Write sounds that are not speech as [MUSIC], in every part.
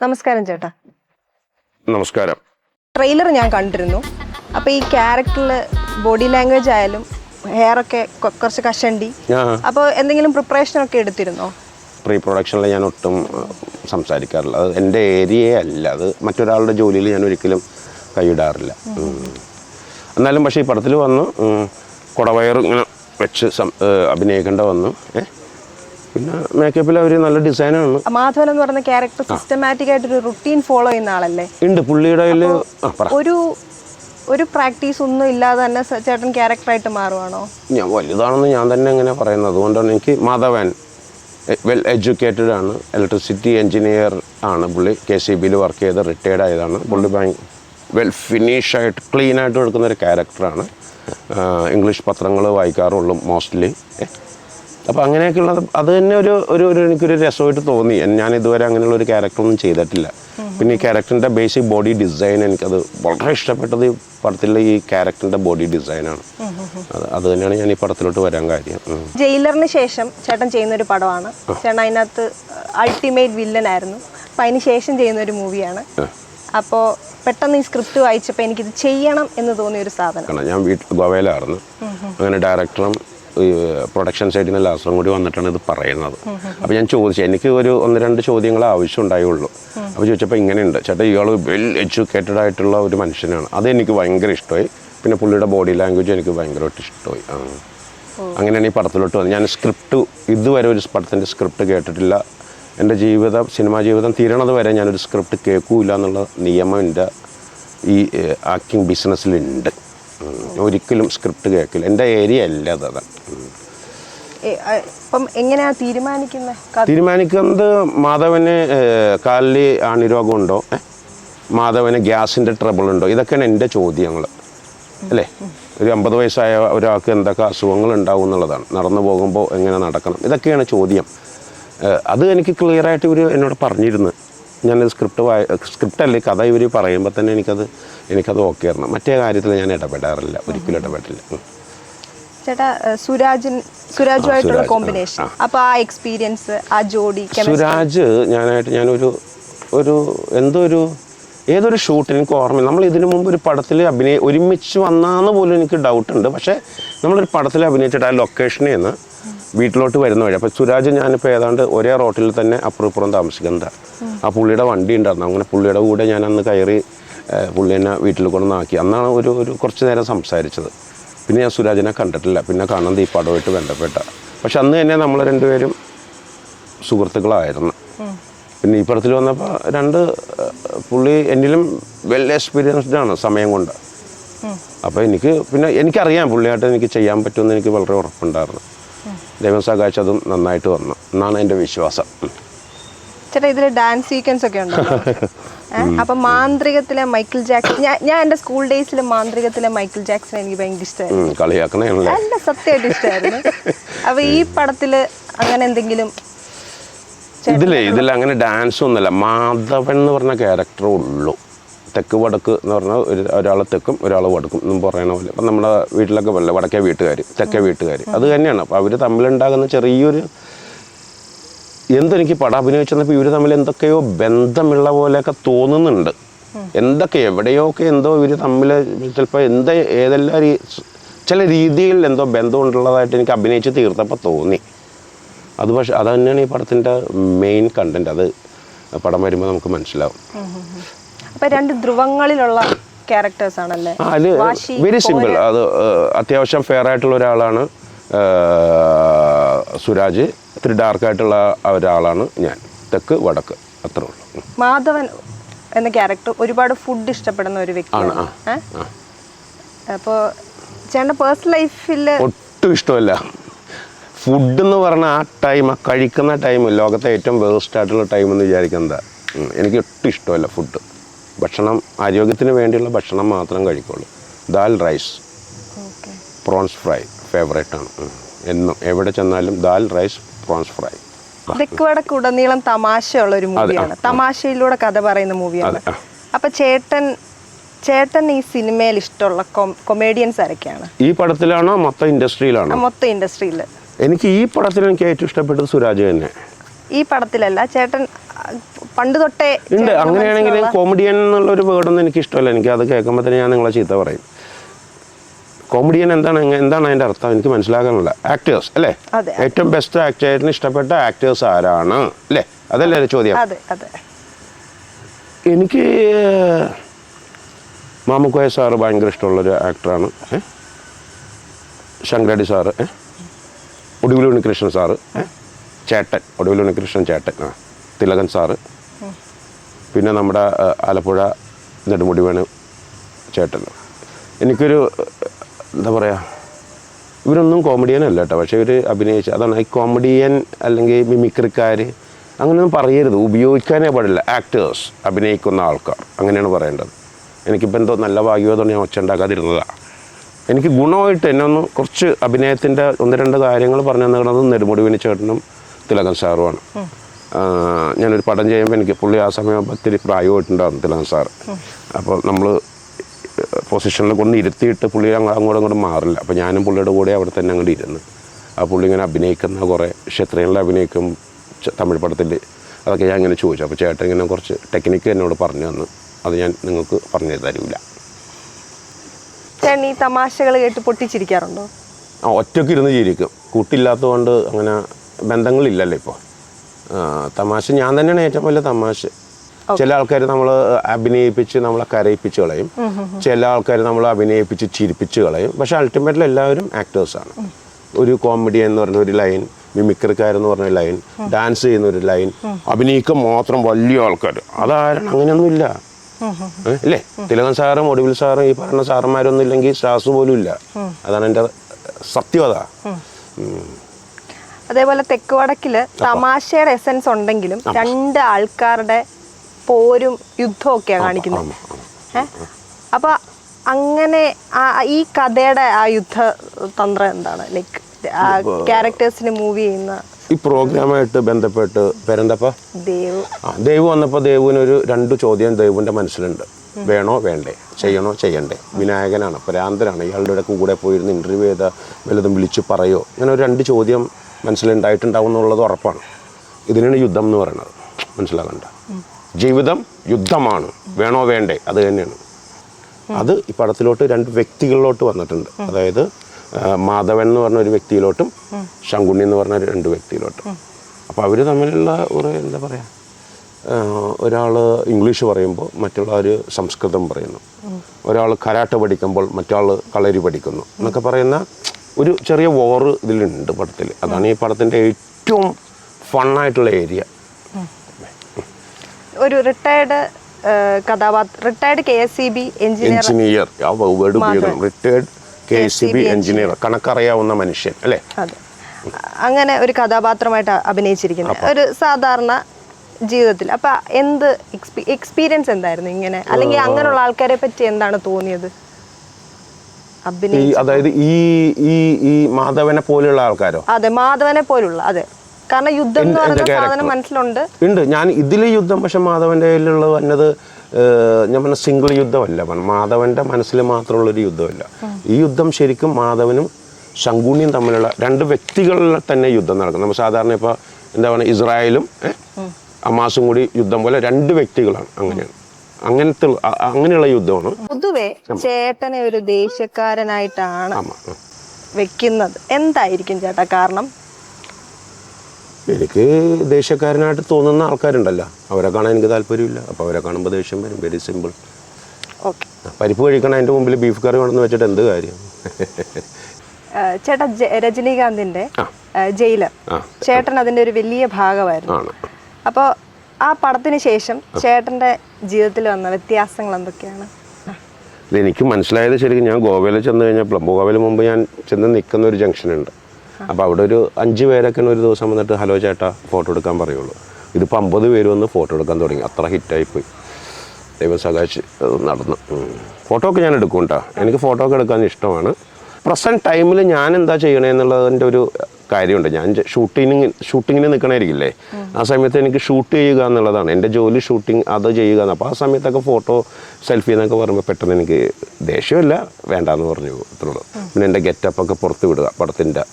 നമസ്കാരം ചേട്ടാ. നമസ്കാരം. ട്രെയിലർ ഞാൻ കണ്ടിരുന്നു. അപ്പൊ ഈ ക്യാരക്ടറിൽ ബോഡി ലാംഗ്വേജ് ആയാലും ഹെയർ ഒക്കെ കുറച്ച് കഷണ്ടി. അപ്പൊ അപ്പോൾ എന്തെങ്കിലും പ്രിപ്പറേഷൻ ഒക്കെ എടുത്തിരുന്നോ? പ്രീ പ്രൊഡക്ഷനിൽ ഞാൻ ഒട്ടും സംസാരിക്കാറില്ല. അത് എന്റെ ഏരിയയെ അല്ല. അത് മറ്റൊരാളുടെ ജോലിയിൽ ഞാൻ ഒരിക്കലും കൈയിടാറില്ല. എന്നാലും പക്ഷേ ഈ പടത്തിൽ വന്നു കുടവയർ ഇങ്ങനെ വെച്ച് അഭിനയിക്കേണ്ട വന്നു. ഏ? പിന്നെ മേക്കപ്പിൽ അവർ നല്ല ഡിസൈനാണ് മാധവൻ എന്ന് പറയുന്ന ക്യാരക്ടർ സിസ്റ്റമാറ്റിക് ആയിട്ട് ഒരു റുട്ടീൻ ഫോളോ ചെയ്യുന്ന ആളല്ലേ? ഉണ്ട് പുള്ളിയുടെ ഒരു ഒരു പ്രാക്ടീസ് ഒന്നും ഇല്ലാതെ തന്നെ ചേട്ടൻ ക്യാരക്ടറായിട്ട് മാറുവാണോ? ഞാൻ വലുതാണെന്ന് ഞാൻ തന്നെ അങ്ങനെ പറയുന്നത്. അതുകൊണ്ടാണ് എനിക്ക് മാധവൻ വെൽ എഡ്യൂക്കേറ്റഡ് ആണ്. ഇലക്ട്രിസിറ്റി എഞ്ചിനീയർ ആണ് പുള്ളി. കെ സി ബിയിൽ വർക്ക് ചെയ്ത് റിട്ടയർഡ് ആയതാണ്. പുള്ളി ബാങ്ക് വെൽ ഫിനിഷായിട്ട് ക്ലീൻ ആയിട്ട് എടുക്കുന്ന ഒരു ക്യാരക്ടറാണ് ഇംഗ്ലീഷ് പത്രങ്ങൾ വായിക്കാറുള്ളൂ മോസ്റ്റ്ലി അപ്പോൾ അങ്ങനെയൊക്കെയുള്ളത് അത് തന്നെ ഒരു ഒരു ഒരു എനിക്കൊരു രസമായിട്ട് തോന്നി. ഞാൻ ഇതുവരെ അങ്ങനെയുള്ള ഒരു ക്യാരക്ടറൊന്നും ചെയ്തിട്ടില്ല. പിന്നെ ഈ ക്യാരക്ടറിന്റെ ബേസിക് ബോഡി ഡിസൈൻ എനിക്കത് വളരെ ഇഷ്ടപ്പെട്ടത് ഈ പടത്തിലെ ഈ ക്യാരക്ടറിന്റെ ബോഡി ഡിസൈനാണ് അത് അത് തന്നെയാണ് ഞാൻ ഈ പടത്തിലോട്ട് വരാൻ കാര്യം. ജയിലറിന് ശേഷം ചേട്ടൻ ചെയ്യുന്ന ഒരു പടമാണ് ചേട്ടൻ അതിനകത്ത് അൾട്ടിമേറ്റ് വില്ലൻ ആയിരുന്നു. അപ്പം അതിന് ശേഷം ചെയ്യുന്ന ഒരു മൂവിയാണ് അപ്പോൾ പെട്ടെന്ന് ഈ സ്ക്രിപ്റ്റ് വായിച്ചപ്പോൾ എനിക്കിത് ചെയ്യണം എന്ന് തോന്നിയ ഒരു സാധനം ഞാൻ വീട്ടിൽ ഗോവയിലായിരുന്നു. അങ്ങനെ ഡയറക്ടറും പ്രൊഡക്ഷൻ സൈഡിൽ നിന്ന് ലാസ്റ്ററും കൂടി വന്നിട്ടാണ് ഇത് പറയുന്നത്. അപ്പോൾ ഞാൻ ചോദിച്ചു എനിക്ക് ഒരു ഒന്ന് രണ്ട് ചോദ്യങ്ങൾ ആവശ്യം ഉണ്ടായുള്ളൂ അപ്പോൾ ചോദിച്ചപ്പോൾ ഇങ്ങനെയുണ്ട്. ചേട്ടാ ഇയാൾ വെൽ എഡ്യൂക്കേറ്റഡ് ആയിട്ടുള്ള ഒരു മനുഷ്യനാണ്. അത് എനിക്ക് ഭയങ്കര ഇഷ്ടമായി. പിന്നെ പുള്ളിയുടെ ബോഡി ലാംഗ്വേജ് എനിക്ക് ഭയങ്കരമായിട്ട് ഇഷ്ടമായി. ആ. അങ്ങനെയാണ് ഈ പടത്തിലോട്ട് വന്നത്. ഞാൻ സ്ക്രിപ്റ്റ് ഇതുവരെ ഒരു പടത്തിന്റെ സ്ക്രിപ്റ്റ് കേട്ടിട്ടില്ല. എന്റെ ജീവിതം സിനിമാ ജീവിതം തീരണത് വരെ ഞാനൊരു സ്ക്രിപ്റ്റ് കേൾക്കൂല എന്നുള്ള നിയമം എന്റെ ഈ ആക്ടിങ് ബിസിനസ്സിലുണ്ട്. ഒരിക്കലും സ്ക്രിപ്റ്റ് കേൾക്കില്ല. എന്റെ ഏരിയ അല്ല അതാ അതാണ്. എങ്ങനെയാ തീരുമാനിക്കുന്നത് തീരുമാനിക്കുന്നത് മാധവന് കാലിൽ ആണിരോഗമുണ്ടോ? മാധവന് ഗ്യാസിന്റെ ട്രബിൾ ഉണ്ടോ ഇതൊക്കെയാണ് എന്റെ ചോദ്യങ്ങൾ. അല്ലേ? ഒരു അമ്പത് വയസ്സായ ഒരാൾക്ക് എന്തൊക്കെ അസുഖങ്ങൾ ഉണ്ടാവും എന്നുള്ളതാണ്. നടന്നു പോകുമ്പോൾ എങ്ങനെ നടക്കണം? ഇതൊക്കെയാണ് ചോദ്യം. അത് എനിക്ക് ക്ലിയർ ആയിട്ട് ഇവർ എന്നോട് പറഞ്ഞിരുന്നു. ഞാനത് സ്ക്രിപ്റ്റ് വായ സ്ക്രിപ്റ്റ് അല്ലേ കഥ ഇവർ പറയുമ്പോൾ തന്നെ എനിക്കത് എനിക്കത് ഓക്കെ ആയിരുന്നു. മറ്റേ കാര്യത്തിൽ ഞാൻ ഇടപെടാറില്ല ഒരിക്കലും ഇടപെടില്ല. ചേട്ടാ സുരാജൻ സുരാജുമായിട്ടുള്ള കോമ്പിനേഷൻ അപ്പോൾ ആ. എക്സ്പീരിയൻസ് ആ ജോഡി. സുരാജ് ഞാനായിട്ട് ഞാനൊരു ഒരു എന്തോ ഒരു ഏതൊരു ഷൂട്ടിന് എനിക്ക് ഓർമ്മയില്ല. നമ്മൾ ഇതിനു മുമ്പ് ഒരു പടത്തിൽ അഭിനയ ഒരുമിച്ച് വന്നാന്ന് പോലും എനിക്ക് ഡൗട്ട് ഉണ്ട്. പക്ഷേ നമ്മളൊരു പടത്തിൽ അഭിനയിച്ചിട്ട് ആ ലൊക്കേഷനിൽ നിന്ന് വീട്ടിലോട്ട് വരുന്ന വഴി. അപ്പോൾ സുരാജ് ഞാനിപ്പോൾ ഏതാണ്ട് ഒരേ റോട്ടിൽ തന്നെ അപ്പുറം ഇപ്പുറം താമസിക്കുന്നതാണ് ആ പുള്ളിയുടെ വണ്ടി ഉണ്ടായിരുന്നു. അങ്ങനെ പുള്ളിയുടെ കൂടെ ഞാൻ അന്ന് കയറി പുള്ളി എന്നെ വീട്ടിൽ കൊണ്ടുവന്നാക്കി അന്നാണ് ഒരു ഒരു കുറച്ച് നേരം സംസാരിച്ചത്. പിന്നെ ഞാൻ സുരാജിനെ കണ്ടിട്ടില്ല. പിന്നെ കാണാൻ ഈ പടമായിട്ട് ബന്ധപ്പെട്ട. പക്ഷെ അന്ന് തന്നെ നമ്മൾ രണ്ടുപേരും സുഹൃത്തുക്കളായിരുന്നു. പിന്നെ ഈ പടത്തിൽ വന്നപ്പോൾ രണ്ട് പുള്ളി എന്നിലും വെൽ എക്സ്പീരിയൻസ്ഡ് ആണ് സമയം കൊണ്ട്. അപ്പോൾ എനിക്ക് പിന്നെ എനിക്കറിയാം പുള്ളിയായിട്ട് എനിക്ക് ചെയ്യാൻ പറ്റുമെന്ന് എനിക്ക് വളരെ ഉറപ്പുണ്ടായിരുന്നു. ദൈവം സഹായിച്ചതും നന്നായിട്ട് വന്നു. എന്നാണ് എന്റെ വിശ്വാസം. ചേട്ടാ ഇതിൽ ഡാൻസ് സീക്വൻസ് ഒക്കെ ഉണ്ട്? [LAUGHS] അപ്പൊ മാന്ത്രികത്തിലെ മൈക്കിൾ ജാക്സൺ ഞാൻ എന്റെ സ്കൂൾ ഡേയ്സിലെ മാന്ത്രികത്തിലെ മൈക്കിൾ ജാക്സൺ എനിക്ക് ഭയങ്കര ഇഷ്ടമായിരുന്നു. നല്ല സത്യമായിട്ട് ഇഷ്ടമായിരുന്നു. അപ്പൊ ഈ പടത്തിൽ അങ്ങനെ എന്തെങ്കിലും ഇതിലേ ഇതിൽ അങ്ങനെ ഡാൻസ് ഒന്നുമല്ല. മാധവൻ എന്ന് പറഞ്ഞ ക്യാരക്ടറേ ഉള്ളൂ. തെക്ക് വടക്ക് എന്ന് പറഞ്ഞാൽ ഒരു ഒരാൾ തെക്കും ഒരാൾ വടക്കും എന്നും പറയണ പോലെ. അപ്പം നമ്മുടെ വീട്ടിലൊക്കെ പോലെ വടക്കേ വീട്ടുകാർ തെക്കേ വീട്ടുകാർ അത് തന്നെയാണ്. അപ്പോൾ അവർ തമ്മിലുണ്ടാകുന്ന ചെറിയൊരു എന്തെനിക്ക് പടം അഭിനയിച്ചപ്പോൾ ഇവർ തമ്മിൽ എന്തൊക്കെയോ ബന്ധമുള്ള പോലെയൊക്കെ തോന്നുന്നുണ്ട്. എന്തൊക്കെ എവിടെയോ ഒക്കെ എന്തോ ഇവർ തമ്മിൽ ചിലപ്പോൾ എന്ത് ഏതെല്ലാം രീ ചില രീതിയിൽ എന്തോ ബന്ധമുണ്ടുള്ളതായിട്ട് എനിക്ക് അഭിനയിച്ച് തീർത്തപ്പോൾ തോന്നി. അത് പക്ഷെ അത് തന്നെയാണ് ഈ പടത്തിന്റെ മെയിൻ കണ്ടന്റ് അത് പടം വരുമ്പോൾ നമുക്ക് മനസ്സിലാവും. അപ്പൊ രണ്ട് ധ്രുവങ്ങളിലുള്ള ക്യാരക്ടേഴ്സ് ആണല്ലേ? അത് വെരി സിമ്പിൾ അത് അത്യാവശ്യം ഫെയർ ആയിട്ടുള്ള ഒരാളാണ് സുരാജ്. ഇത്തിരി ഡാർക്കായിട്ടുള്ള ഒരാളാണ് ഞാൻ. തെക്ക് വടക്ക്. അത്രേ ഉള്ളൂ. മാധവൻ എന്ന ക്യാരക്ടർ ഒരുപാട് ഫുഡ് ഇഷ്ടപ്പെടുന്ന ഒരു വ്യക്തിയാണ്. അപ്പോൾ അപ്പോ ചേട്ടന്റെ പേഴ്സണൽ ലൈഫിൽ ഒട്ടും ഇഷ്ടമല്ല. ഫുഡ് എന്ന് പറഞ്ഞാൽ ആ ടൈം ആ കഴിക്കുന്ന ടൈം ലോകത്തെ ഏറ്റവും വേസ്റ്റ് ആയിട്ടുള്ള ടൈം എന്ന് വിചാരിക്കുന്നത്. എനിക്ക് ഒട്ടും ഇഷ്ടമല്ല ഫുഡ് ഭക്ഷണം ആരോഗ്യത്തിന് വേണ്ടിയുള്ള ഭക്ഷണം മാത്രം കഴിക്കുള്ളൂ. Dal rice. Prawns fry favourite ആണ്. എന്നും എവിടെ ചെന്നാലും ദാൽ റൈസ് പ്രോൺസ് ഫ്രൈ. ഉടനീളം തമാശയുള്ള ഒരു മൂവിയാണ് തമാശയിലൂടെ കഥ പറയുന്ന മൂവിയാണ്. അപ്പൊ ചേട്ടൻ ചേട്ടൻ ഈ സിനിമയിൽ ഇഷ്ടമുള്ള കൊമേഡിയൻസ് ആരൊക്കെയാണ്? ഈ പടത്തിലാണോ? മൊത്തം ഇൻഡസ്ട്രിയിലാണോ മൊത്തം ഇൻഡസ്ട്രിയിൽ എനിക്ക് ഈ പടത്തിൽ എനിക്ക് ഏറ്റവും ഇഷ്ടപ്പെട്ടത് സുരാജ് തന്നെ. ഈ പടത്തിലല്ല ചേട്ടൻ പണ്ട് തൊട്ടേ ഉണ്ട്. അങ്ങനെയാണെങ്കിൽ കോമഡിയൻ എന്നുള്ള ഒരു വേർഡൊന്നും എനിക്ക് ഇഷ്ടമല്ല എനിക്ക് അത് കേൾക്കുമ്പോൾ തന്നെ ഞാൻ നിങ്ങളെ ചീത്ത പറയും. കോമഡിയൻ എന്താണ് എന്താണ് അതിന്റെ അർത്ഥം? എനിക്ക് മനസ്സിലാക്കാനുള്ള ആക്ടേഴ്സ് അല്ലേ? ഏറ്റവും ബെസ്റ്റ് ആക്ടേഴ്സിന് ഇഷ്ടപ്പെട്ട ആക്ടേഴ്സ് ആരാണ്? അല്ലേ? അതല്ലേ ഒരു ചോദ്യം. എനിക്ക് മാമുക്കോയ സാറ് ഭയങ്കര ഇഷ്ടമുള്ളൊരു ആക്ടറാണ് ഏഹ് ശങ്കരടി സാറ് ഏഹ് ഒടുവിൽ ഉണ്ണികൃഷ്ണൻ സാറ് ഏ? ചേട്ടൻ ഒടുവിൽ ഉണ്ണികൃഷ്ണൻ ചേട്ടൻ ആ തിലകൻ സാറ്. പിന്നെ നമ്മുടെ ആലപ്പുഴ നെടുമുടി വേണു ചേട്ടൻ. എനിക്കൊരു എന്താ പറയുക ഇവരൊന്നും കോമഡിയൻ അല്ല കേട്ടോ. പക്ഷേ ഇവർ അഭിനയിച്ച അതാണ് ഈ കോമഡിയൻ അല്ലെങ്കിൽ മിമിക്രിക്കാർ അങ്ങനെയൊന്നും പറയരുത്. ഉപയോഗിക്കാനേ പാടില്ല. ആക്ടേഴ്സ് അഭിനയിക്കുന്ന ആൾക്കാർ അങ്ങനെയാണ് പറയേണ്ടത്. എനിക്കിപ്പോൾ എന്തോ നല്ല ഭാഗ്യമായതുകൊണ്ട് ഞാൻ ഒച്ച ഉണ്ടാക്കാതിരുന്നതാണ് എനിക്ക് ഗുണമായിട്ട് എന്നെ ഒന്ന് കുറച്ച് അഭിനയത്തിന്റെ ഒന്ന് രണ്ട് കാര്യങ്ങൾ പറഞ്ഞു തന്നിരുന്നത് നെടുമുടി ചേട്ടനും തിലകൻ സാറുമാണ്. ഞാനൊരു പടം ചെയ്യുമ്പോൾ എനിക്ക് പുള്ളി ആ സമയം ഒത്തിരി പ്രായമായിട്ടുണ്ടായിരുന്നു തിലകൻ സാറ്. അപ്പോൾ നമ്മൾ പൊസിഷനിൽ കൊണ്ട് ഇരുത്തിയിട്ട് പുള്ളി അങ്ങ് അങ്ങോട്ടും ഇങ്ങോട്ടും മാറില്ല. അപ്പോൾ ഞാനും പുള്ളിയുടെ കൂടെ അവിടെ തന്നെ അങ്ങോട്ട് ഇരുന്ന് ആ പുള്ളി ഇങ്ങനെ അഭിനയിക്കുന്ന കുറേ ക്ഷത്രിയങ്ങളിൽ അഭിനയിക്കും തമിഴ് പടത്തിൽ അതൊക്കെ ഞാൻ ഇങ്ങനെ ചോദിച്ചു. അപ്പോൾ ചേട്ടൻ ഇങ്ങനെ കുറച്ച് ടെക്നിക്ക് എന്നോട് പറഞ്ഞു തന്നു. അത് ഞാൻ നിങ്ങൾക്ക് പറഞ്ഞു ചേട്ടൻ ഈ തമാശകൾ കേട്ട് പൊട്ടിച്ചിരിക്കാറുണ്ടോ? ആ ഒറ്റയ്ക്ക് ഇരുന്ന് ചിരിക്കും. കൂട്ടില്ലാത്തതുകൊണ്ട് അങ്ങനെ ബന്ധങ്ങളില്ലല്ലോ ഇപ്പോൾ തമാശ. ഞാൻ തന്നെയാണ് ഏറ്റവും വലിയ തമാശ. ചില ആൾക്കാർ നമ്മൾ അഭിനയിപ്പിച്ച് നമ്മളെ കരയിപ്പിച്ച് കളയും. ചില ആൾക്കാർ നമ്മൾ അഭിനയിപ്പിച്ച് ചിരിപ്പിച്ച് കളയും. പക്ഷെ അൾട്ടിമേറ്റ്ലി എല്ലാവരും ആക്ടേഴ്സാണ് ഒരു കോമഡി എന്ന് പറഞ്ഞ ഒരു ലൈൻ മിമിക്രിക്കാരെന്ന് പറഞ്ഞ ലൈൻ ഡാൻസ് ചെയ്യുന്ന ഒരു ലൈൻ അഭിനയിക്കാൻ മാത്രം വലിയ ആൾക്കാർ അതാരണം അങ്ങനെയൊന്നുമില്ല. ഇല്ല? ഇല്ലേ തിലകൻ സാറും ഒടുവിൽ സാറും ഈ പറഞ്ഞ സാറന്മാരൊന്നും ഇല്ലെങ്കിൽ സ്റ്റാർസ് പോലും ഇല്ല. അതാണ് എന്റെ സത്യത. അതേപോലെ തെക്ക് വടക്കിൽ തമാശയുടെ എസൻസ് ഉണ്ടെങ്കിലും രണ്ട് ആൾക്കാരുടെ പോരും യുദ്ധവും ഒക്കെയാണ് കാണിക്കുന്നത്. ആമാ. അപ്പൊ അങ്ങനെ ഈ കഥയുടെ ആ യുദ്ധ തന്ത്രം എന്താണ്? ലൈക്ക് ക്യാരക്ടേഴ്സിന് മൂവ് ചെയ്യുന്ന ഈ പ്രോഗ്രാമായിട്ട് ബന്ധപ്പെട്ട് പേരെന്തപ്പ? ദേവ്. ദേവ് വന്നപ്പോൾ ദേവുവിനൊരു രണ്ട് ചോദ്യം ദേവുവിന്റെ മനസ്സിലുണ്ട്. വേണോ വേണ്ടേ? ചെയ്യണോ ചെയ്യണ്ടേ? വിനായകനാണ്. പരാന്തരാണ് ഇയാളുടെ കൂടെ പോയിരുന്ന് ഇന്റർവ്യൂ ചെയ്ത വല്ലതും വിളിച്ചു പറയോ? ഇങ്ങനെ ഒരു രണ്ട് ചോദ്യം മനസ്സിലുണ്ടായിട്ടുണ്ടാവും എന്നുള്ളത് ഉറപ്പാണ്. ഇതിനാണ് യുദ്ധം എന്ന് പറയുന്നത്. മനസ്സിലാകണ്ട ജീവിതം യുദ്ധമാണ്. വേണോ വേണ്ടേ? അത് തന്നെയാണ്. അത് ഈ പടത്തിലോട്ട് രണ്ട് വ്യക്തികളിലോട്ട് വന്നിട്ടുണ്ട്. അതായത് മാധവൻ എന്ന് പറഞ്ഞ ഒരു വ്യക്തിയിലോട്ടും ശങ്കുണ്ണി എന്ന് പറഞ്ഞ രണ്ട് വ്യക്തിയിലോട്ടും. അപ്പോൾ അവർ തമ്മിലുള്ള ഒരു എന്താ പറയുക ഒരാൾ ഇംഗ്ലീഷ് പറയുമ്പോൾ മറ്റുള്ളവർ സംസ്കൃതം പറയുന്നു. ഒരാൾ കരാട്ട പഠിക്കുമ്പോൾ മറ്റാൾ കളരി പഠിക്കുന്നു. എന്നൊക്കെ പറയുന്ന ഒരു ചെറിയ വോറ് ഇതിലുണ്ട് പടത്തിൽ അതാണ് ഈ പടത്തിന്റെ ഏറ്റവും ഫണ്ണായിട്ടുള്ള ഏരിയ. ഒരു റിട്ടയർഡ് കഥാപാത്ര retired K S C B engineer engineer. ആ വേർഡ് ഉപയോഗിക്കണം retired K C B engineer. കണക്കറിയാവുന്ന മനുഷ്യൻ അല്ലേ? അങ്ങനെ ഒരു കഥാപാത്രമായിട്ട് അഭിനയിച്ചിരിക്കുന്നത് ഒരു സാധാരണ ജീവിതത്തിൽ. അപ്പൊ എന്ത് എക്സ്പീരിയൻസ് എന്തായിരുന്നു ഇങ്ങനെ? അല്ലെങ്കിൽ അങ്ങനെയുള്ള ആൾക്കാരെ പറ്റി എന്താണ് തോന്നിയത്? ഈ അതായത് ഈ ഈ ഈ മാധവനെ പോലെയുള്ള ആൾക്കാരോ? അതെ മാധവനെ പോലുള്ള അതെ. കാരണം യുദ്ധം എന്ന് പറയുന്ന സാധനം മനസ്സിലുണ്ട്. ഉണ്ട്. ഞാൻ ഇതിൽ യുദ്ധം പക്ഷെ മാധവന്റെ കയ്യിലുള്ള വന്നത് ഞാൻ പറഞ്ഞ സിംഗിൾ യുദ്ധമല്ല. മാധവന്റെ മനസ്സിൽ മാത്രമുള്ളൊരു യുദ്ധമല്ല. ഈ യുദ്ധം ശരിക്കും മാധവനും ശങ്കുണിയും തമ്മിലുള്ള രണ്ട് വ്യക്തികളിൽ തന്നെ യുദ്ധം നടക്കും നമ്മൾ സാധാരണ ഇപ്പോൾ എന്താ പറയുക ഇസ്രായേലും അമാസും കൂടി യുദ്ധം പോലെ രണ്ട് വ്യക്തികളാണ് അങ്ങനെയാണ്. അങ്ങനത്തെ അങ്ങനെയുള്ള യുദ്ധമാണ്. പൊതുവെ ചേട്ടനെ ഒരു ദേഷ്യക്കാരനായിട്ടാണ് വെക്കുന്നത്. എന്തായിരിക്കും ചേട്ടാ കാരണം? എനിക്ക് ദേഷ്യക്കാരനായിട്ട് തോന്നുന്ന ആൾക്കാരുണ്ടല്ലോ. അവരെ കാണാൻ എനിക്ക് താല്പര്യമില്ല. അപ്പോൾ അവരെ കാണുമ്പോൾ ദേഷ്യം വരും. വെരി സിമ്പിൾ പരിപ്പ് കഴിക്കണം അതിന്റെ മുമ്പിൽ ബീഫ് കറി വേണമെന്ന് വെച്ചിട്ട് എന്ത് കാര്യം? ചേട്ടാ രജനീകാന്തിന്റെ ജയിലർ ചേട്ടൻ അതിന്റെ ഒരു വലിയ ഭാഗമായിരുന്നു. അപ്പോ അപ്പോൾ ആ പടത്തിന് ശേഷം ചേട്ടന്റെ ജീവിതത്തിൽ വന്ന വ്യത്യാസങ്ങൾ എന്തൊക്കെയാണ്? എനിക്ക് മനസ്സിലായത് ശരിക്കും ഞാൻ ഗോവയിൽ ചെന്ന് കഴിഞ്ഞപ്പോൾ ഗോവയിൽ മുമ്പ് ഞാൻ ചെന്ന് നിൽക്കുന്ന ഒരു ജംഗ്ഷനുണ്ട്. അപ്പോൾ അവിടെ ഒരു അഞ്ച് പേരൊക്കെ ഒരു ദിവസം വന്നിട്ട് ഹലോ ചേട്ടാ ഫോട്ടോ എടുക്കാൻ പറയുള്ളൂ. ഇതിപ്പോൾ അമ്പത് പേര് വന്ന് ഫോട്ടോ എടുക്കാൻ തുടങ്ങി. അത്ര ഹിറ്റായിപ്പോയി. ദൈവം സഹായിച്ച് നടന്നു. ഫോട്ടോ ഒക്കെ ഞാൻ എടുക്കും കേട്ടോ. എനിക്ക് ഫോട്ടോ ഒക്കെ എടുക്കാൻ ഇഷ്ടമാണ്. പ്രസന്റ് ടൈമിൽ ഞാൻ എന്താ ചെയ്യണേ എന്നുള്ളതിന്റെ ഒരു കാര്യമുണ്ട്. ഞാൻ ഷൂട്ടിങ് ഷൂട്ടിങ്ങിന് നിൽക്കണമായിരിക്കില്ലേ ആ സമയത്ത് എനിക്ക് ഷൂട്ട് ചെയ്യുക എന്നുള്ളതാണ്. എന്റെ ജോലി ഷൂട്ടിങ് അത് ചെയ്യുക എന്ന്. അപ്പോൾ ആ സമയത്തൊക്കെ ഫോട്ടോ സെൽഫി എന്നൊക്കെ പറയുമ്പോൾ പെട്ടെന്ന് എനിക്ക് ദേഷ്യമല്ല. വേണ്ടാന്ന് പറഞ്ഞു ഇത്രയുള്ളൂ പിന്നെ എന്റെ ഗെറ്റപ്പൊക്കെ പുറത്ത് വിടുക പടത്തിന്റെ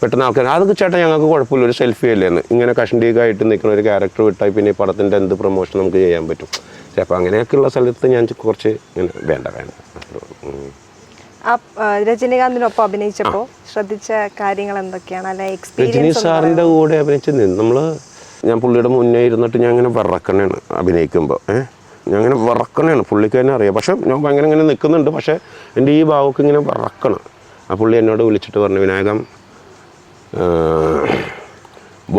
പെട്ടെന്ന് ആൾക്കാർ അതൊക്കെ ചേട്ടാ ഞങ്ങൾക്ക് കുഴപ്പമില്ല. ഒരു സെൽഫി അല്ലേന്ന് ഇങ്ങനെ കഷണ്ടിയൊക്കെ നിൽക്കുന്ന ഒരു ക്യാരക്ടർ വിട്ടാൽ പിന്നെ ഈ പടത്തിന്റെ എന്ത് പ്രൊമോഷൻ നമുക്ക് ചെയ്യാൻ പറ്റും. ചിലപ്പോൾ അങ്ങനെയൊക്കെയുള്ള സ്ഥലത്ത് ഞാൻ കുറച്ച് ഇങ്ങനെ വേണ്ട വേണ്ട. രജനീകാന്തിനൊപ്പം അഭിനയിച്ചപ്പോൾ ശ്രദ്ധിച്ച കാര്യങ്ങൾ എന്തൊക്കെയാണ്? അല്ലെ രജനി സാറിന്റെ കൂടെ അഭിനയിച്ച് നിന്ന് നമ്മൾ ഞാൻ പുള്ളിയുടെ മുന്നേ ഇരുന്നിട്ട് ഞാൻ ഇങ്ങനെ വിറക്കണേണ് അഭിനയിക്കുമ്പോൾ ഏഹ് ഞാൻ ഇങ്ങനെ വിറക്കണേണ്. പുള്ളിക്ക് തന്നെ അറിയാം. പക്ഷെ ഞാൻ ഭയങ്കര ഇങ്ങനെ നിൽക്കുന്നുണ്ട് പക്ഷേ എന്റെ ഈ ഭാവക്ക് ഇങ്ങനെ വിറക്കണം. ആ പുള്ളി എന്നോട് വിളിച്ചിട്ട് പറഞ്ഞു വിനായകം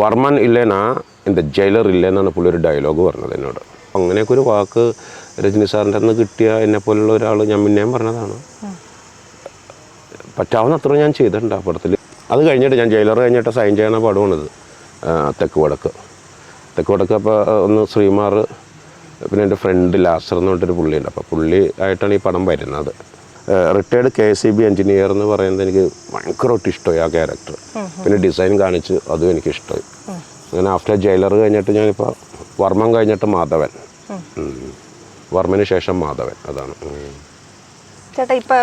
വർമ്മൻ ഇല്ലേനാ എന്റെ ജയിലർ ഇല്ലേന്നാണ് പുള്ളി ഒരു ഡയലോഗ് പറഞ്ഞത് എന്നോട്. അങ്ങനെയൊക്കെ ഒരു വാക്ക് രജനി സാറിന്റെ അന്ന് കിട്ടിയ എന്നെ പോലുള്ള ഒരാൾ ഞാൻ പിന്നെയും പറഞ്ഞതാണ്. പറ്റാവുന്ന അത്ര ഞാൻ ചെയ്തിട്ടുണ്ട് ആ പടത്തിൽ അത് കഴിഞ്ഞിട്ട് ഞാൻ ജയിലർ കഴിഞ്ഞിട്ട് സൈൻ ചെയ്യണ പടമാണിത് തെക്ക് വടക്ക്. തെക്ക് വടക്ക് അപ്പോൾ ഒന്ന് ശ്രീമാർ പിന്നെ എന്റെ ഫ്രണ്ട് ലാസർ എന്ന് പറഞ്ഞിട്ടൊരു പുള്ളിയുണ്ട്. അപ്പോൾ പുള്ളി ആയിട്ടാണ് ഈ പടം വരുന്നത്. Retired K S C B engineer എന്ന് പറയുന്നത് എനിക്ക് ഭയങ്കരമായിട്ട് ഇഷ്ടമായി ആ ക്യാരക്ടർ പിന്നെ ഡിസൈൻ കാണിച്ച് അതും എനിക്ക് ഇഷ്ടമായി അങ്ങനെ ആഫ്റ്റർ ജയിലർ കഴിഞ്ഞിട്ട് ഞാനിപ്പോൾ വർമ്മൻ കഴിഞ്ഞിട്ട് മാധവൻ. വർമ്മന് ശേഷം മാധവൻ. അതാണ്. ചേട്ടാ ഇപ്പൊ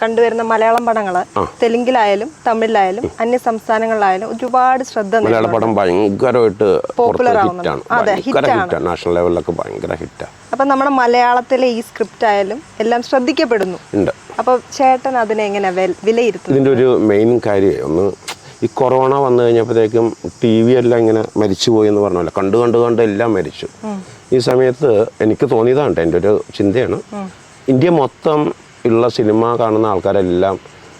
കണ്ടുവരുന്ന മലയാളം പടങ്ങൾ തെലുങ്കിലായാലും തമിഴിലായാലും അന്യ സംസ്ഥാനങ്ങളിലായാലും ഒരുപാട് ശ്രദ്ധ മലയാള. പടം ഭയങ്കരമായിട്ട് പോപ്പുലർ ആവുന്നുണ്ട്. അതെ, ഹിറ്റാണ്. നാഷണൽ ലെവലിലൊക്കെ ഭയങ്കര ഹിറ്റാണ് അപ്പൊ നമ്മുടെ മലയാളത്തിലെ ഈ സ്ക്രിപ്റ്റ് ആയാലും എല്ലാം ശ്രദ്ധിക്കപ്പെടുന്നു. അപ്പൊ ചേട്ടൻ അതിനെ എങ്ങനെ വിലയിരുത്തുന്നു? ഇതിന്റെ ഒരു മെയിൻ കാര്യം ഒന്ന് ഈ കൊറോണ വന്നു കഴിഞ്ഞപ്പോഴത്തേക്കും ടി വി എല്ലാം ഇങ്ങനെ മരിച്ചു പോയി എന്ന് പറഞ്ഞല്ലോ. കണ്ടു കണ്ടു കണ്ട് എല്ലാം മരിച്ചു. ഈ സമയത്ത് എനിക്ക് തോന്നിയതാണ് എന്റെ ഒരു ചിന്തയാണ്. ഇന്ത്യ മൊത്തം ഉള്ള സിനിമ കാണുന്ന ആൾക്കാരെല്ലാം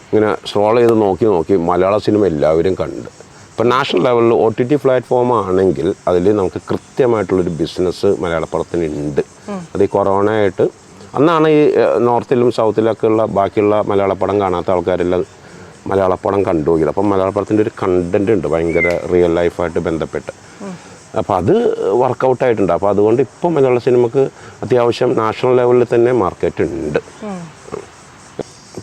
ഇങ്ങനെ സ്ക്രോൾ ചെയ്ത് നോക്കി നോക്കി മലയാള സിനിമ എല്ലാവരും കണ്ട്. ഇപ്പം നാഷണൽ ലെവലിൽ ഒ ടി ടി പ്ലാറ്റ്ഫോം ആണെങ്കിൽ അതിൽ നമുക്ക് കൃത്യമായിട്ടുള്ളൊരു ബിസിനസ് മലയാളപ്പുറത്തിന് ഉണ്ട്. അത് ഈ കൊറോണ ആയിട്ട് അന്നാണ് ഈ നോർത്തിലും സൗത്തിലൊക്കെ ഉള്ള ബാക്കിയുള്ള മലയാള പടം കാണാത്ത ആൾക്കാരെല്ലാം മലയാള പടം കണ്ടുപോയത് അപ്പം മലയാള പടത്തിന്റെ ഒരു കണ്ടന്റ് ഉണ്ട് ഭയങ്കര റിയൽ ലൈഫായിട്ട് ബന്ധപ്പെട്ട്. അപ്പോൾ അത് വർക്കൗട്ടായിട്ടുണ്ട് അപ്പോൾ അതുകൊണ്ട് ഇപ്പം മലയാള സിനിമക്ക് അത്യാവശ്യം നാഷണൽ ലെവലിൽ തന്നെ മാർക്കറ്റ് ഉണ്ട്.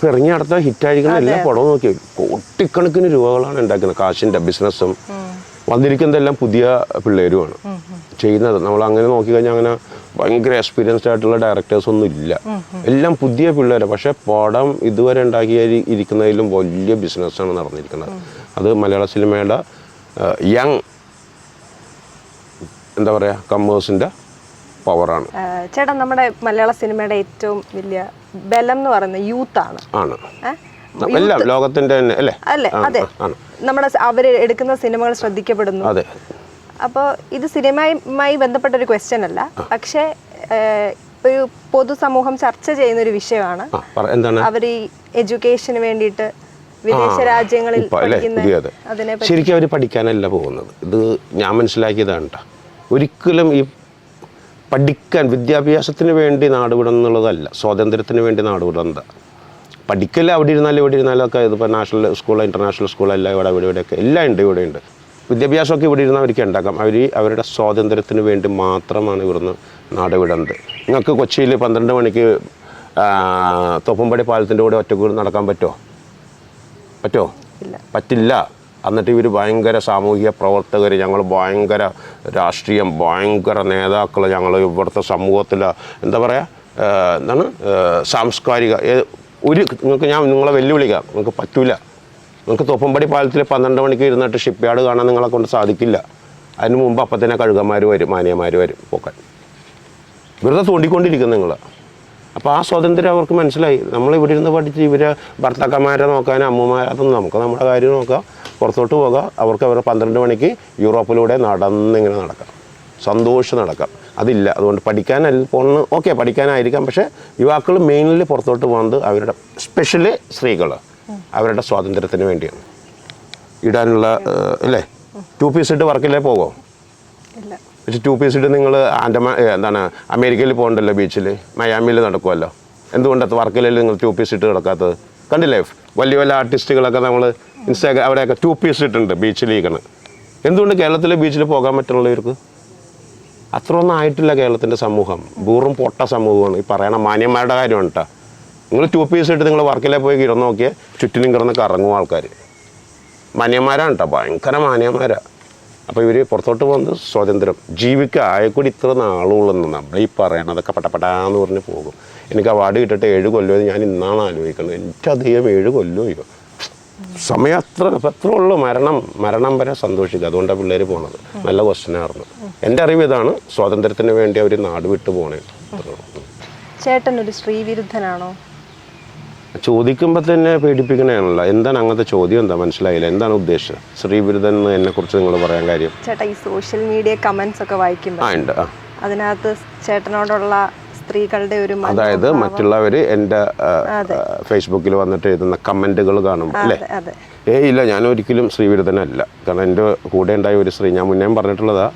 ഇപ്പം ഇറങ്ങി അടുത്ത ഹിറ്റായിരിക്കുന്ന എല്ലാ പടവും നോക്കി കോട്ടിക്കണക്കിന് രൂപകളാണ് ഉണ്ടാക്കുന്നത്. കാശിന്റെ ബിസിനസ്സും വന്നിരിക്കുന്നതെല്ലാം പുതിയ പിള്ളേരുമാണ്. ചെയ്യുന്നത്. നമ്മൾ അങ്ങനെ നോക്കിക്കഴിഞ്ഞാൽ അങ്ങനെ ഭയങ്കര എക്സ്പീരിയൻസ്ഡ് ആയിട്ടുള്ള ഡയറക്ടേഴ്സ് ഒന്നും ഇല്ല. എല്ലാം പുതിയ പിള്ളേരെ. പക്ഷേ പടം ഇതുവരെ ഉണ്ടാക്കി ഇരിക്കുന്നതിലും വലിയ ബിസിനസ്സാണ് നടന്നിരിക്കുന്നത്. അത് മലയാള സിനിമയുടെ യങ് എന്താ പറയുക കമ്മേഴ്സിന്റെ പവറാണ് ചേട്ടാ നമ്മുടെ മലയാള സിനിമയുടെ ഏറ്റവും വലിയ ബലം എന്ന് പറയുന്നത് യൂത്ത് ആണ്. ലോകത്തിന്റെ എല്ലാം ലോകത്തിന്റെ അല്ലേ? അല്ലേ? അതെ. നമ്മുടെ അവർ അവർ എടുക്കുന്ന സിനിമകൾ ശ്രദ്ധിക്കപ്പെടുന്നു. അതെ. അപ്പോൾ ഇത് സിനിമയുമായി ബന്ധപ്പെട്ട ഒരു ക്വസ്റ്റ്യൻ അല്ല പക്ഷേ ഒരു പൊതുസമൂഹം ചർച്ച ചെയ്യുന്ന ഒരു വിഷയമാണ് അവർ ഈ എഡ്യൂക്കേഷന് വേണ്ടിയിട്ട് വിദേശ രാജ്യങ്ങളിൽ ശരിക്കും അവർ പഠിക്കാനല്ല പോകുന്നത്. ഇത് ഞാൻ മനസ്സിലാക്കിയതാണ് ട്ടോ. ഒരിക്കലും ഈ പഠിക്കാൻ വിദ്യാഭ്യാസത്തിന് വേണ്ടി നാടുവിടണം എന്നുള്ളതല്ല സ്വാതന്ത്ര്യത്തിന് വേണ്ടി നാടുവിടുന്നത് പഠിക്കല്ല അവിടെ ഇരുന്നാലും ഇവിടെ ഇരുന്നാലും ഒക്കെ ഇതിപ്പോൾ നാഷണൽ സ്കൂൾ ഇന്റർനാഷണൽ സ്കൂൾ എല്ലാം ഇവിടെ ഇവിടെ ഇവിടെയൊക്കെ എല്ലാം ഉണ്ട് ഇവിടെ ഉണ്ട്. വിദ്യാഭ്യാസമൊക്കെ ഇവിടെ ഇരുന്ന് അവർക്ക് ഉണ്ടാക്കാം. അവർ അവരുടെ സ്വാതന്ത്ര്യത്തിന് വേണ്ടി മാത്രമാണ് ഇവിടുന്ന് നാട് വിടുന്നത്. നിങ്ങൾക്ക് കൊച്ചിയിൽ പന്ത്രണ്ട് മണിക്ക് തോപ്പുംപടി പാലത്തിന്റെ കൂടെ ഒറ്റക്കൂടി നടക്കാൻ പറ്റുമോ? പറ്റുമോ? പറ്റില്ല. എന്നിട്ട് ഇവർ ഭയങ്കര സാമൂഹിക പ്രവർത്തകർ ഞങ്ങൾ ഭയങ്കര രാഷ്ട്രീയം ഭയങ്കര നേതാക്കൾ ഞങ്ങൾ ഇവിടുത്തെ സമൂഹത്തിൽ എന്താ പറയുക എന്താണ് സാംസ്കാരിക ഒരു നിങ്ങൾക്ക് ഞാൻ നിങ്ങളെ വെല്ലുവിളിക്കാം നിങ്ങൾക്ക് പറ്റൂല. നിങ്ങൾക്ക് തൊപ്പമ്പടി പാലത്തിൽ പന്ത്രണ്ട് മണിക്ക് ഇരുന്നിട്ട് ഷിപ്പ് യാർഡ് കാണാൻ നിങ്ങളെ കൊണ്ട് സാധിക്കില്ല. അതിന് മുമ്പ് അപ്പം തന്നെ കഴുകന്മാർ വരും മാനിയന്മാർ വരും പോക്കാൻ. വെറുതെ തോണ്ടിക്കൊണ്ടിരിക്കും നിങ്ങൾ അപ്പോൾ ആ സ്വാതന്ത്ര്യം അവർക്ക് മനസ്സിലായി. നമ്മൾ ഇവിടെ ഇരുന്ന് പഠിച്ച് ഇവരെ ഭർത്താക്കന്മാരെ നോക്കാൻ അമ്മമാരെ അതൊന്നും നമുക്ക് നമ്മുടെ കാര്യം നോക്കാം. പുറത്തോട്ട് പോകാം. അവർക്ക് അവരുടെ പന്ത്രണ്ട് മണിക്ക് യൂറോപ്പിലൂടെ നടന്നിങ്ങനെ നടക്കാം. സന്തോഷം നടക്കാം. അതില്ല. അതുകൊണ്ട് പഠിക്കാനല്ല പോകുന്ന ഓക്കെ പഠിക്കാനായിരിക്കാം. പക്ഷേ യുവാക്കൾ മെയിൻലി പുറത്തോട്ട് പോകുന്നത് അവരുടെ സ്പെഷ്യലി സ്ത്രീകൾ അവരുടെ സ്വാതന്ത്ര്യത്തിന് വേണ്ടിയാണ്. ഇടാനുള്ള അല്ലേ ടു പീസ് ഇട്ട് വർക്കിലേ പോകോ പക്ഷെ ടു പീസ് ഇട്ട് നിങ്ങൾ ആൻഡമാ എന്താണ് അമേരിക്കയിൽ പോകണ്ടല്ലോ ബീച്ചിൽ മയാമിയിൽ നടക്കുമല്ലോ എന്തുകൊണ്ടത് വർക്കിലല്ലേ നിങ്ങൾ ടു പീസ് ഇട്ട് കിടക്കാത്തത് കണ്ടില്ലേ? വലിയ വലിയ ആർട്ടിസ്റ്റുകളൊക്കെ നമ്മൾ ഇൻസ്റ്റാഗ്രാം അവിടെയൊക്കെ ടു പീസ് ഇട്ടുണ്ട് ബീച്ചിലിരിക്കണം എന്തുകൊണ്ട് കേരളത്തിലെ ബീച്ചിൽ പോകാൻ പറ്റുള്ളവർക്ക്? അത്രയൊന്നും ആയിട്ടില്ല കേരളത്തിന്റെ സമൂഹം. ബൂറും പൊട്ട സമൂഹമാണ്. ഈ പറയണ മാന്യന്മാരുടെ കാര്യമാണ് കേട്ടോ നിങ്ങൾ ടു പീസ് ഇട്ട് നിങ്ങൾ വർക്കിലെ പോയി കിടന്ന് നോക്കിയാൽ ചുറ്റിനും കിടന്ന് കറങ്ങും ആൾക്കാർ മാന്യന്മാരാണ് കേട്ടോ ഭയങ്കര മാന്യന്മാരാണ് അപ്പോൾ ഇവർ പുറത്തോട്ട് പോകുന്നത് സ്വാതന്ത്ര്യം. ജീവിക്കുക ആയക്കൂടി ഇത്ര നാളുകളെന്ന് നമ്മൾ ഈ പറയണതൊക്കെ പട്ടപ്പെട്ടാന്ന് പറഞ്ഞ് പോകും. എനിക്ക് അവാർഡ് കിട്ടിയിട്ട് ഏഴ് കൊല്ലം ഞാൻ ഇന്നാണ് ആലോചിക്കുന്നത്. എനിക്കധികം ഏഴ് കൊല്ലം ഇവ സമയം അത്ര അത്ര ഉള്ളൂ മരണം മരണം വരെ സന്തോഷിക്കുക. അതുകൊണ്ടാണ് പിള്ളേർ പോണത്. നല്ല ക്വസ്റ്റ്യനായിരുന്നു എന്റെ അറിവ് ഇതാണ്. സ്വാതന്ത്ര്യത്തിന് വേണ്ടി അവർ നാട് വിട്ടു പോണേ. ചേട്ടൻ ഒരു സ്ത്രീവിരുദ്ധനാണോ ചോദിക്കുമ്പോൾ തന്നെ പേടിപ്പിക്കണേയാണല്ലോ. എന്താണ് അങ്ങനത്തെ ചോദ്യം? എന്താ? മനസ്സിലായില്ല? എന്താണ് ഉദ്ദേശം? ശ്രീബിരുദൻ എന്ന് കുറിച്ച് നിങ്ങൾ പറയാൻ കാര്യം? ചേട്ടാ ഈ സോഷ്യൽ മീഡിയ കമന്റ്സ് ഒക്കെ വായിക്കുമ്പോൾ ആ ഉണ്ട്. അതിനകത്ത് ചേട്ടനോടുള്ള സ്ത്രീകളുടെ ഒരു അതായത് മറ്റുള്ളവര് എന്റെ ഫേസ്ബുക്കിൽ വന്നിട്ട് എഴുതുന്ന കമന്റുകൾ കാണും അല്ലേ? അതെ. ഇല്ല ഞാൻ ഒരിക്കലും സ്ത്രീവിരുദ്ധനല്ല കാരണം എന്റെ കൂടെ ഉണ്ടായ ഒരു സ്ത്രീ ഞാൻ മുന്നേ പറഞ്ഞിട്ടുള്ളതാ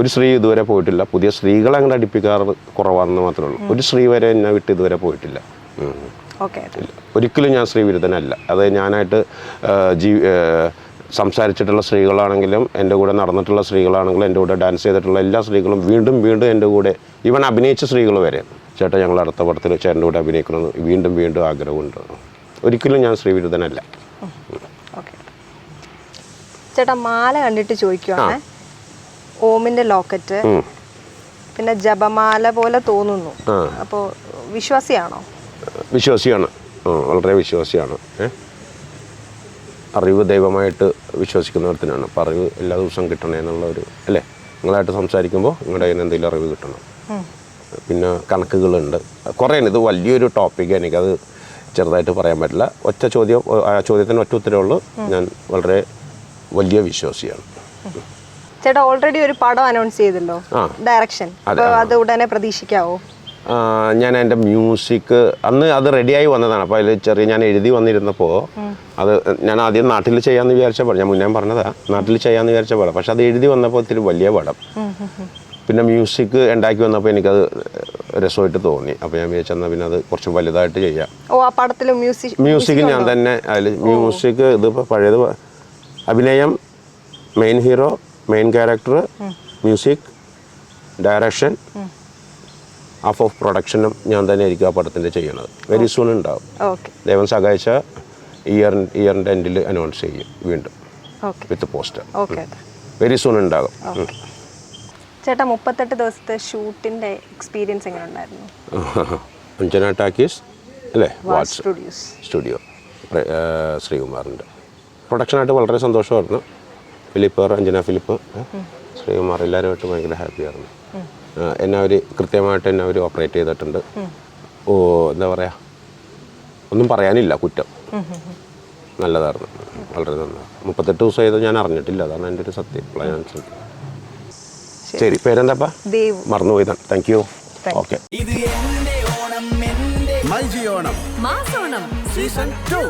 ഒരു സ്ത്രീ ഇതുവരെ പോയിട്ടില്ല. പുതിയ സ്ത്രീകളെ അങ്ങോട്ട് അടുപ്പിക്കാറ് കുറവാണെന്ന് മാത്രമേ ഉള്ളൂ. ഒരു സ്ത്രീ വരെ എന്നെ വിട്ട് ഇതുവരെ പോയിട്ടില്ല. ഒരിക്കലും ഞാൻ ശ്രീവിരുദ്ധനല്ല. അത് ഞാനായിട്ട് ജീവി ജീ സംസാരിച്ചിട്ടുള്ള സ്ത്രീകളാണെങ്കിലും എന്റെ കൂടെ നടന്നിട്ടുള്ള സ്ത്രീകളാണെങ്കിലും എന്റെ കൂടെ ഡാൻസ് ചെയ്തിട്ടുള്ള എല്ലാ സ്ത്രീകളും വീണ്ടും വീണ്ടും എന്റെ കൂടെ ഇവൻ അഭിനയിച്ച സ്ത്രീകൾ വരെ. ചേട്ടാ ഞങ്ങൾ അടുത്ത പടത്തിൽ ചേട്ടന്റെ കൂടെ അഭിനയിക്കണമെന്ന് വീണ്ടും വീണ്ടും ആഗ്രഹമുണ്ട്. ഒരിക്കലും ഞാൻ ശ്രീവിരുദ്ധനല്ല. ചേട്ടാ മാല കണ്ടിട്ട് ചോദിക്കുവാണ്. ഓമിന്റെ ലോക്കറ്റ്. പിന്നെ ജപമാല പോലെ തോന്നുന്നു. അപ്പോ അപ്പോൾ വിശ്വാസിയാണോ. വിശ്വാസിയാണ് വളരെ വിശ്വാസിയാണ്. ഏ? അറിവ് ദൈവമായിട്ട് വിശ്വസിക്കുന്നവർത്തിനാണ്. അപ്പോൾ അറിവ് എല്ലാ ദിവസവും കിട്ടണേ എന്നുള്ള ഒരു അല്ലേ? നിങ്ങളായിട്ട് സംസാരിക്കുമ്പോൾ നിങ്ങളുടെ കയ്യിൽ നിന്ന് എന്തെങ്കിലും അറിവ് കിട്ടണം. പിന്നെ കണക്കുകളുണ്ട്. കുറേ ഇത് വലിയൊരു ടോപ്പിക് എനിക്കത് ചെറുതായിട്ട് പറയാൻ പറ്റില്ല. ഒറ്റ ചോദ്യം ആ ചോദ്യത്തിന് ഒറ്റ ഉത്തരവുള്ളൂ ഞാൻ വളരെ വലിയ വിശ്വാസിയാണ്. ചേട്ടാ ഓൾറെഡി ഒരു പടം അനൗൺസ് ചെയ്തല്ലോ ഡയറക്ഷൻ അത് ഉടനെ പ്രതീക്ഷിക്കാവോ? ഞാൻ എന്റെ മ്യൂസിക് അന്ന് അത് റെഡിയായി വന്നതാണ്. അപ്പോൾ അതിൽ ചെറിയ ഞാൻ എഴുതി വന്നിരുന്നപ്പോൾ അത് ഞാൻ ആദ്യം നാട്ടിൽ ചെയ്യാമെന്ന് വിചാരിച്ച പടം. ഞാൻ മുന്നേ പറഞ്ഞതാ. നാട്ടിൽ ചെയ്യാമെന്ന് വിചാരിച്ച പടം. പക്ഷെ അത് എഴുതി വന്നപ്പോൾ ഒത്തിരി വലിയ പടം. പിന്നെ മ്യൂസിക് ഉണ്ടാക്കി വന്നപ്പോൾ എനിക്കത് രസമായിട്ട് തോന്നി. അപ്പോൾ ഞാൻ വിചാരിച്ചെന്നാൽ പിന്നെ അത് കുറച്ച് വലുതായിട്ട് ചെയ്യാം. ഓ ആ പടത്തിൽ മ്യൂസിക് മ്യൂസിക് ഞാൻ തന്നെ അതിൽ മ്യൂസിക് ഇതിപ്പോൾ പഴയത് അഭിനയം main hero main character music direction half of പ്രൊഡക്ഷനും ഞാൻ തന്നെ ആയിരിക്കും ആ പടത്തിന്റെ ചെയ്യണത് വെരി സൂൺ ഉണ്ടാവും. ദൈവം സഹായിച്ച ഇയർ ഇയറിന്റെ എൻഡിൽ അനൗൺസ് ചെയ്യും വീണ്ടും with poster okay very soon ഉണ്ടാകും. ചേട്ടാ മുപ്പത്തെട്ട് ദിവസത്തെ ഷൂട്ടിന്റെ എക്സ്പീരിയൻസ് എങ്ങനെ ഉണ്ടായിരുന്നു [LAUGHS] അഞ്ജന ടാക്കീസ് അല്ലേ? വാട്സ് സ്റ്റുഡിയോസ് സ്റ്റുഡിയോ. ശ്രീകുമാറിന്റെ പ്രൊഡക്ഷനായിട്ട് വളരെ സന്തോഷമായിരുന്നു. ഫിലിപ്പ് അഞ്ജന ഫിലിപ്പ് ശ്രീകുമാർ എല്ലാവരുമായിട്ട് ഭയങ്കര ഹാപ്പിയായിരുന്നു ആയിരുന്നു. എന്നെ അവർ കൃത്യമായിട്ട് എന്നെ അവർ ഓപ്പറേറ്റ് ചെയ്തിട്ടുണ്ട്. ഓ എന്താ പറയുക ഒന്നും പറയാനില്ല കുറ്റം. നല്ലതായിരുന്നു. വളരെ നന്നായി മുപ്പത്തെട്ട് ദിവസം ചെയ്തത് ഞാൻ അറിഞ്ഞിട്ടില്ല. അതാണ് എന്റെ ഒരു സത്യം. ഞാൻ ശരി. പേരെന്താപ്പാ? Dev. മറന്നുപോയതാണ്. Thank you okay myG Onam മാസോണം. Season two